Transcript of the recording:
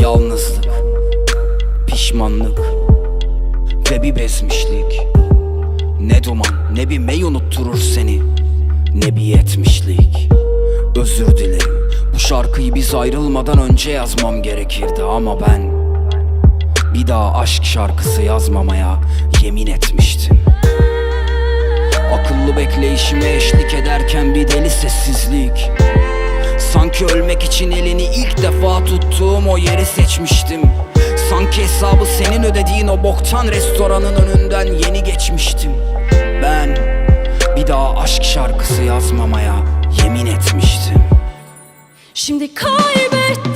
Yalnızlık, pişmanlık ve bir bezmişlik. Ne duman ne bir mey unutturur seni ne bir yetmişlik. Özür dilerim bu şarkıyı biz ayrılmadan önce yazmam gerekirdi ama ben bir daha aşk şarkısı yazmamaya yemin etmiştim. Akıllı bekleyişime eşlik ederken bir deli sessizlik. Sanki ölmek için elini ilk defa tuttuğum o yeri seçmiştim. Sanki hesabı senin ödediğin o boktan restoranın önünden yeni geçmiştim. Ben bir daha aşk şarkısı yazmamaya yemin etmiştim. Şimdi kaybettim